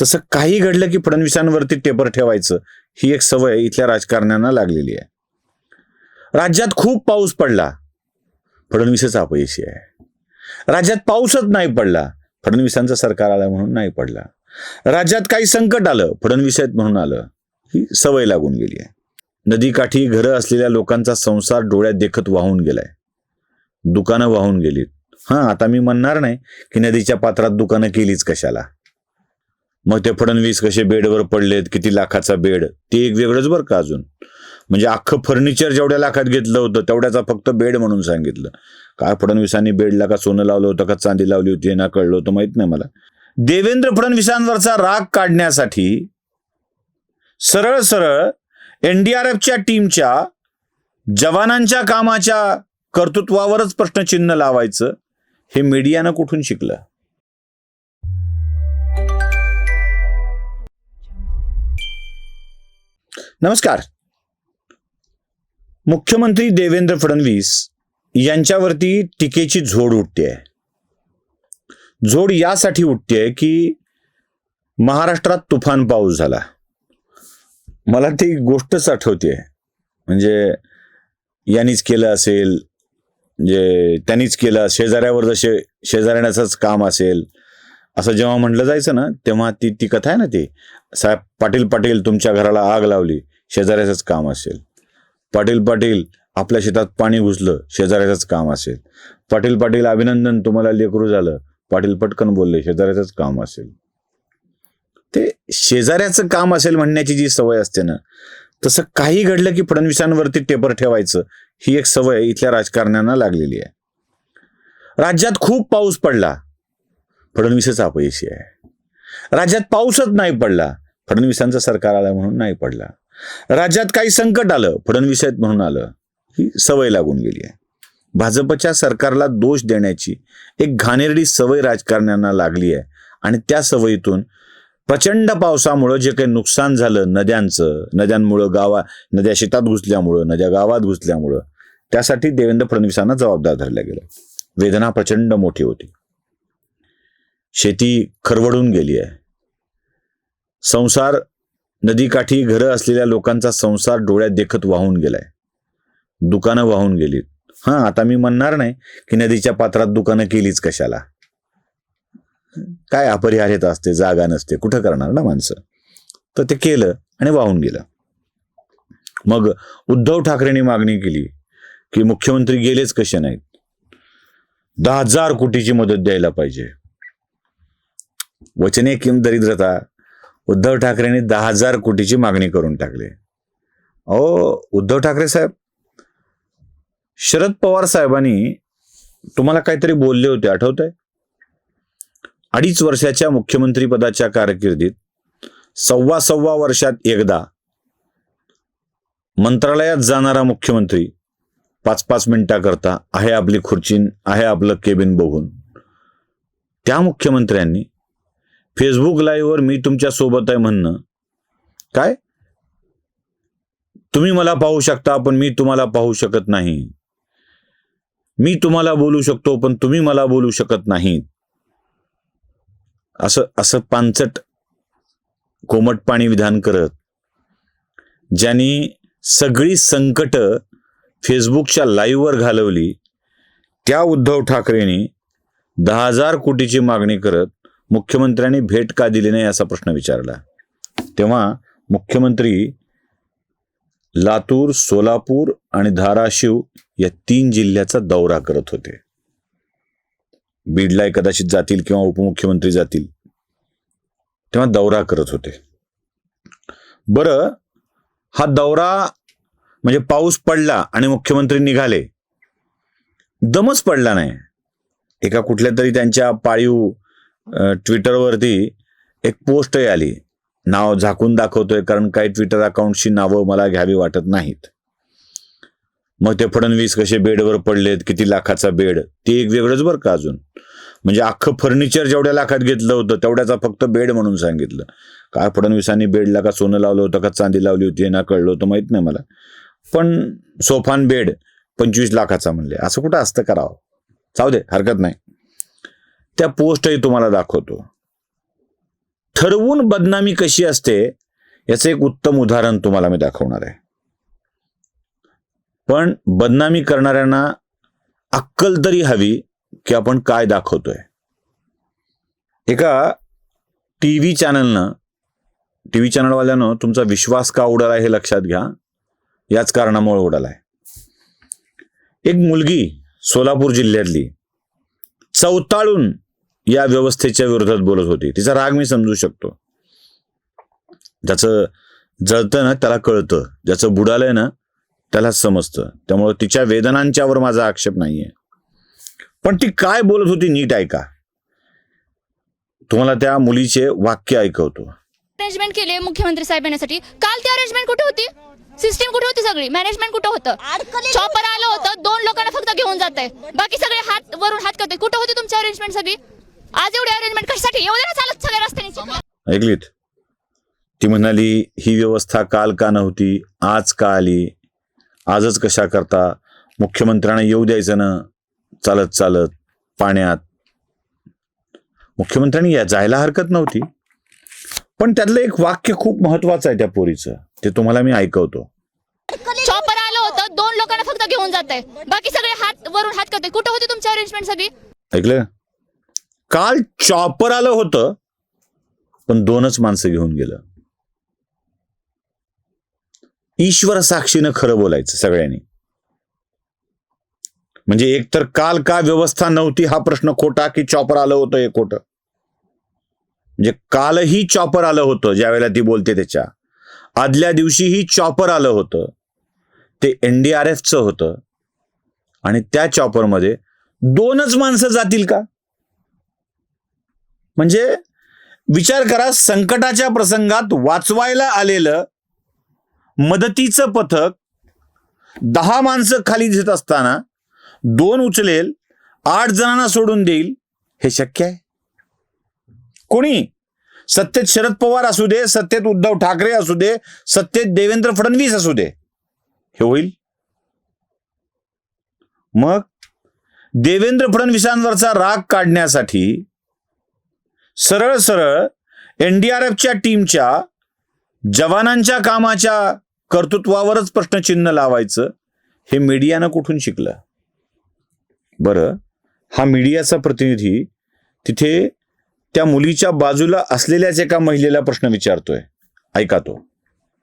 तसं काही घडलं की फडणवीसांवरती टेपर ठेवायचं. ही एक सवय इथल्या राजकारण्यांना लागलेली आहे. राज्यात खूप पाऊस पडला. फडणवीसच अपयशी आहे. राज्यात पाऊसच नाही पडला. फडणवीसांचं सरकार आलं म्हणून नाही पडला. राज्यात काही संकट आलं. फडणवीस आहेत म्हणून आलं. ही सवय लागून गेली आहे. नदीकाठी घरं असलेल्या लोकांचा संसार डोळ्यात देखत वाहून गेलाय. दुकानं वाहून गेलीत. हां आता मी म्हणणार नाही की नदीच्या पात्रात दुकानं केलीच कशाला? मग ते फडणवीस कसे बेडवर पडलेत किती लाखाचा बेड? ते एक वेगळंच बरं का अजून? म्हणजे अख्खं फर्निचर जेवढ्या लाखात घेतलं होतं तेवढ्याचा फक्त बेड म्हणून सांगितलं. काय फडणवीसांनी बेडला का सोनं लावलं होतं का चांदी लावली होती ना कळलं होतं माहीत नाही मला. देवेंद्र फडणवीसांवरचा राग काढण्यासाठी सरळ सरळ एनडीआरएफच्या टीमच्या जवानांच्या कामाच्या कर्तृत्वावरच प्रश्नचिन्ह लावायचं हे मीडियानं कुठून शिकलं? नमस्कार. मुख्यमंत्री देवेंद्र फडणवीस यांच्यावरती टीकेची झोड उठते झोड यासाठी उठते की महाराष्ट्रात तुफान पाऊस झाला. मला ती गोष्टच आठवते म्हणजे यांनीच केलं असेल म्हणजे त्यांनीच केलं शेजाऱ्यावर जसे शेजाऱ्याचं काम असेल असं जेव्हा म्हटलं जायचं ना तेव्हा ती ती कथा आहे ना ती. साहेब पाटील पाटील तुमच्या घराला आग लावली. शेजाऱ्याचंच काम असेल. पाटील पाटील आपल्या शेतात पाणी घुसलं शेजाऱ्याचंच काम असेल. पाटील पाटील अभिनंदन तुम्हाला लेकरू झालं. पाटील पटकन बोलले शेजाऱ्याचंच काम असेल. ते शेजाऱ्याचं काम असेल म्हणण्याची जी सवय असते ना तसं काही घडलं की फडणवीसांवरती टेपर ठेवायचं ही एक सवय इथल्या राजकारण्यांना लागलेली आहे. राज्यात खूप पाऊस पडला फडणवीसच अपयशी आहे. राज्यात पाऊसच नाही पडला फडणवीसांचं सरकार आलं म्हणून नाही पडला. राज्यात काही संकट आलं फडणवीस आहेत म्हणून आलं ही सवय लागून गेली आहे. भाजपच्या सरकारला दोष देण्याची एक घाणेरडी सवय राजकारण्यांना लागली आहे. आणि त्या सवयीतून प्रचंड पावसामुळं जे काही नुकसान झालं नद्यांचं नद्यांमुळं गावा नद्या शेतात घुसल्यामुळं नद्या गावात घुसल्यामुळं त्यासाठी देवेंद्र फडणवीसांना जबाबदार धरलं गेलं. वेदना प्रचंड मोठी होती. शेती खरवडून गेली आहे. संसार नदीकाठी घरं असलेल्या लोकांचा संसार डोळ्यात देखत वाहून गेलाय. दुकानं वाहून गेलीत. हां आता मी म्हणणार नाही की नदीच्या पात्रात दुकानं केलीच कशाला. काय अपरिहार्यता असते जागा नसते कुठं करणार ना माणसं? तर ते केलं आणि वाहून गेलं. मग उद्धव ठाकरेंनी मागणी केली की मुख्यमंत्री गेलेच कसे नाहीत? दहा हजार कोटीची मदत द्यायला पाहिजे. वचने किम दरिद्रता उद्धव ठाकरेंनी दहा हजार कोटीची मागणी करून टाकली. अहो उद्धव ठाकरे साहेब शरद पवार साहेबांनी तुम्हाला काहीतरी बोलले होते आठवत आहे अडीच वर्षाच्या मुख्यमंत्रीपदाच्या कारकिर्दीत सव्वा सव्वा वर्षात एकदा मंत्रालयात जाणारा मुख्यमंत्री पाच पाच मिनिटाकरता आहे आपली खुर्चीन आहे आपलं केबिन बघून. त्या मुख्यमंत्र्यांनी फेसबुक लाईव्हवर मी तुमच्यासोबत आहे म्हणणं. काय? तुम्ही मला पाहू शकता पण मी तुम्हाला पाहू शकत नाही. मी तुम्हाला बोलू शकतो पण तुम्ही मला बोलू शकत नाही. असं असं पानचट कोमट पाणी विधान करत ज्यांनी सगळी संकट फेसबुकच्या लाईव्हवर घालवली त्या उद्धव ठाकरेंनी दहा हजार कोटीची मागणी करत मुख्यमंत्र्यांनी भेट का दिली नाही असा प्रश्न विचारला. तेव्हा मुख्यमंत्री लातूर सोलापूर आणि धाराशिव या तीन जिल्ह्याचा दौरा करत होते. बीडला कदाचित जातील किंवा उपमुख्यमंत्री जातील. तेव्हा दौरा करत होते. बरं हा दौरा म्हणजे पाऊस पडला आणि मुख्यमंत्री निघाले. दमच पडला नाही. एका कुठल्या तरी त्यांच्या पाळीव ट्विटरवरती एक पोस्टही आली. नाव झाकून दाखवतोय कारण काही ट्विटर अकाउंटची नावं मला घ्यावी वाटत नाहीत. मग ते फडणवीस कसे बेडवर पडलेत किती लाखाचा बेड? ते एक वेगळंच बरं का अजून? म्हणजे अख्खं फर्निचर जेवढ्या लाखात घेतलं होतं तेवढ्याचा फक्त बेड म्हणून सांगितलं. काय फडणवीसांनी बेडला का सोनं लावलं होतं का चांदी लावली होती हे ना कळलं होतं माहीत नाही मला. पण सोफान बेड पंचवीस लाखाचा म्हणले. असं कुठं असतं करावं? जाऊ दे हरकत नाही. त्या पोस्टही तुम्हाला दाखवतो. ठरवून बदनामी कशी असते याचं एक उत्तम उदाहरण तुम्हाला मी दाखवणार आहे. पण बदनामी करणाऱ्यांना अक्कल तरी हवी की आपण काय दाखवतोय. एका टी व्ही चॅनलनं टी व्ही चॅनलवाल्यानं तुमचा विश्वास का उडाला हे लक्षात घ्या. याच कारणामुळे उडालाय. एक मुलगी सोलापूर जिल्ह्यातली चौताळून या व्यवस्थेच्या विरोधात बोलत होती. तिचा राग मी समजू शकतो. ज्याचं जळतं ना त्याला कळतं. ज्याचं बुडालंय ना त्याला समजतं. त्यामुळं तिच्या वेदनांच्यावर माझा आक्षेप नाहीये. पण ती काय बोलत होती नीट ऐका. तुम्हाला त्या मुलीचे वाक्य ऐकवतो. अरेंजमेंट केली मुख्यमंत्री साहेब येण्यासाठी. काल ती अरेंजमेंट कुठे होती? सिस्टीम कुठे होती सगळी? मॅनेजमेंट कुठं होतं? चॉपर आलं होतं दोन लोकांना फक्त घेऊन जात आहे बाकी सगळे हात वरून हात करते कुठं होती तुमची अरेंजमेंट सगळी? आज एवढी अरेंजमेंट कशासाठी? एवढे ना चालत सगळ्या रस्त्याने. ऐकलीत? ती म्हणाली ही व्यवस्था काल का नव्हती? आज का आली? आजच कशा करता? मुख्यमंत्र्यांना येऊ द्यायचं ना? चालत चालत पाण्यात. मुख्यमंत्र्यांनी या जायला हरकत नव्हती. पण त्यातलं एक वाक्य खूप महत्वाचं आहे त्या पोरीचं ते तुम्हाला मी ऐकवतो. चॉपर आलं होतं दोन लोकांना फक्त घेऊन जात आहे बाकी सगळे हात वरून हात करते कुठं होती तुमची अरेंजमेंट सगळी? ऐकलं? काल चॉपर आलं होतं पण दोनच माणसं घेऊन गेलं. ईश्वर साक्षीनं खरं बोलायचं सगळ्यांनी. म्हणजे एकतर काल का व्यवस्था नव्हती हा प्रश्न खोटा की चॉपर आलं होतं हे खोटं? म्हणजे कालही चॉपर आलं होतं ज्यावेळेला ती बोलते त्याच्या. आदल्या दिवशीही चॉपर आलं होतं. ते एन डी आर एफचं होतं. आणि त्या चॉपरमध्ये दोनच माणसं जातील का? म्हणजे विचार करा संकटाच्या प्रसंगात वाचवायला आलेलं मदतीचं पथक दहा माणसं खाली दिसत असताना दोन उचलेल आठ जणांना सोडून देईल हे शक्य आहे? कोणी? सत्तेत शरद पवार असू दे सत्तेत उद्धव ठाकरे असू दे सत्तेत देवेंद्र फडणवीस असू दे. हे होईल? मग देवेंद्र फडणवीसांवरचा राग काढण्यासाठी सरळ सरळ एनडीआरएफच्या टीमच्या जवानांच्या कामाच्या कर्तृत्वावरच प्रश्नचिन्ह लावायचं हे मीडियानं कुठून शिकलं? बरं हा मीडियाचा प्रतिनिधी तिथे त्या मुलीच्या बाजूला असलेल्याच एका महिलेला प्रश्न विचारतोय. ऐका तो.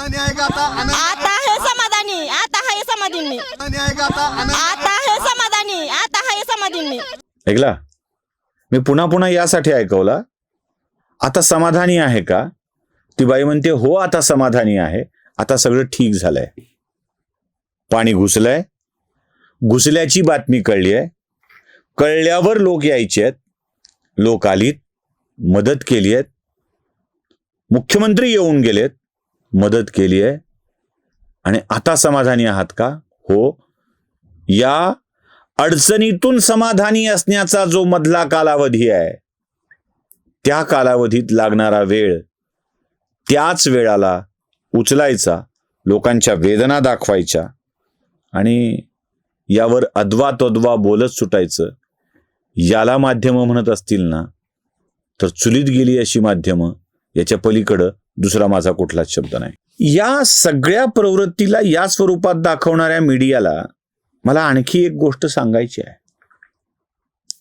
आता हे समाधानी आता हे समाधींनी. आता हे समाधानी आता हे समाधींनी. ऐकला? मी पुन्हा पुन्हा यासाठी ऐकवला आता समाधानी आहे का? ती बाई म्हणते हो आता समाधानी आहे. आता सगळं ठीक झालंय. पाणी घुसलंय. घुसल्याची बातमी कळली आहे कळल्यावर लोक यायचे आहेत लोक आलीत. मदत केली आहेत. मुख्यमंत्री येऊन गेलेत मदत केली आहे. आणि आता समाधानी आहात का? हो. या अडचणीतून समाधानी असण्याचा जो मधला कालावधी आहे त्या कालावधीत लागणारा वेळ त्याच वेळाला उचलायचा लोकांच्या वेदना दाखवायच्या आणि यावर अद्वा तद्वा बोलत सुटायचं. याला माध्यमं म्हणत असतील ना तर चुलीत गेली अशी माध्यमं याच्या पलीकडं दुसरा माझा कुठलाच शब्द नाही. या सगळ्या प्रवृत्तीला या स्वरूपात दाखवणाऱ्या मीडियाला मला आणखी एक गोष्ट सांगायची आहे.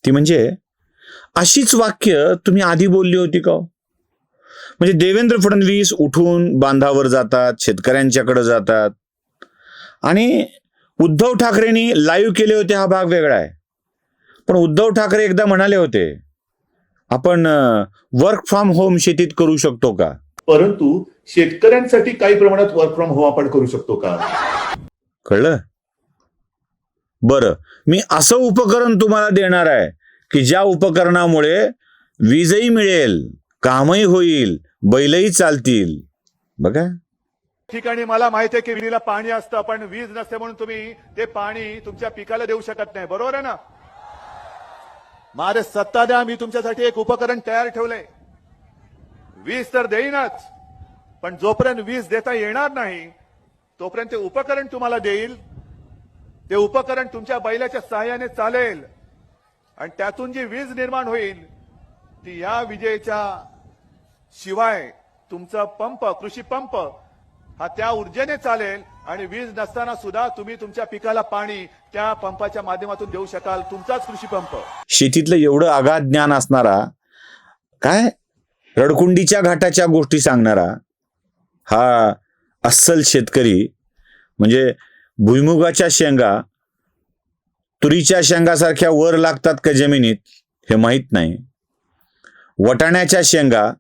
ती म्हणजे अशीच वाक्य तुम्ही आधी बोलली होती का हो? म्हणजे देवेंद्र फडणवीस उठून बांधावर जातात शेतकऱ्यांच्याकडे जातात आणि उद्धव ठाकरेंनी लाईव्ह केले होते हा भाग वेगळा आहे. पण उद्धव ठाकरे एकदा म्हणाले होते आपण वर्क फ्रॉम होम शेतीत करू शकतो का? परंतु शेतकऱ्यांसाठी काही प्रमाणात वर्क फ्रॉम होम आपण करू शकतो का? कळलं? बरं. मी असं उपकरण तुम्हाला देणार आहे की ज्या उपकरणामुळे वीजही मिळेल कामही होईल बैलही चालतील. बघा. ठिकाणी मला माहिती आहे की विहिरीला पाणी असतं पण वीज नसते म्हणून तुम्ही ते पाणी तुमच्या पिकाला देऊ शकत नाही. बरोबर आहे ना? मारे सत्ता द्या मी तुमच्यासाठी एक उपकरण तयार ठेवलंय. वीज तर देईनच पण जोपर्यंत वीज देता येणार नाही तोपर्यंत ते उपकरण तुम्हाला देईल. ते उपकरण तुमच्या बैलाच्या सहाय्याने चालेल आणि त्यातून जी वीज निर्माण होईल ती या विजेच्या शिवाय तुमचा पंप कृषी पंप हा त्या ऊर्जेने चालेल आणि वीज नसताना सुद्धा तुम्ही तुमच्या पिकाला पाणी त्या पंपाच्या माध्यमातून देऊ शकाल. तुमचाच कृषी पंप. शेतीतलं एवढं आगाध ज्ञान असणारा काय? रडकुंडीच्या घाटाच्या गोष्टी सांगणारा हा अस्सल शेतकरी म्हणजे भुईमुगाच्या शेंगा तुरीच्या शेंगासारख्या वर लागतात का जमिनीत हे माहीत नाही. वटाण्याच्या शेंगा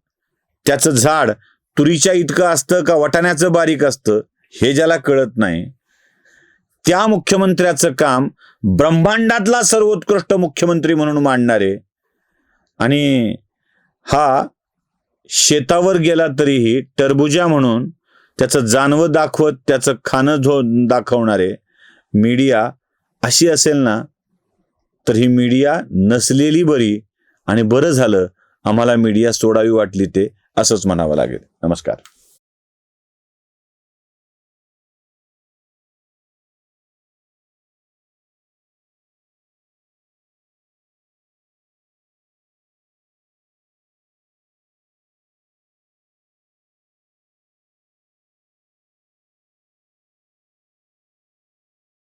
त्याचं झाड तुरीच्या इतकं असतं का वटाण्याचं बारीक असतं हे ज्याला कळत नाही. त्या मुख्यमंत्र्याचं काम ब्रह्मांडातला सर्वोत्कृष्ट मुख्यमंत्री म्हणून मांडणारे. आणि हा शेतावर गेला तरीही टरबुजा म्हणून त्याचं जानवं दाखवत त्याचं खाणं झो दाखवणारे मीडिया अशी असेल ना तर ही मीडिया नसलेली बरी. आणि बरं झालं आम्हाला मीडिया सोडावी वाटली ते. असंच म्हणावं लागेल. नमस्कार.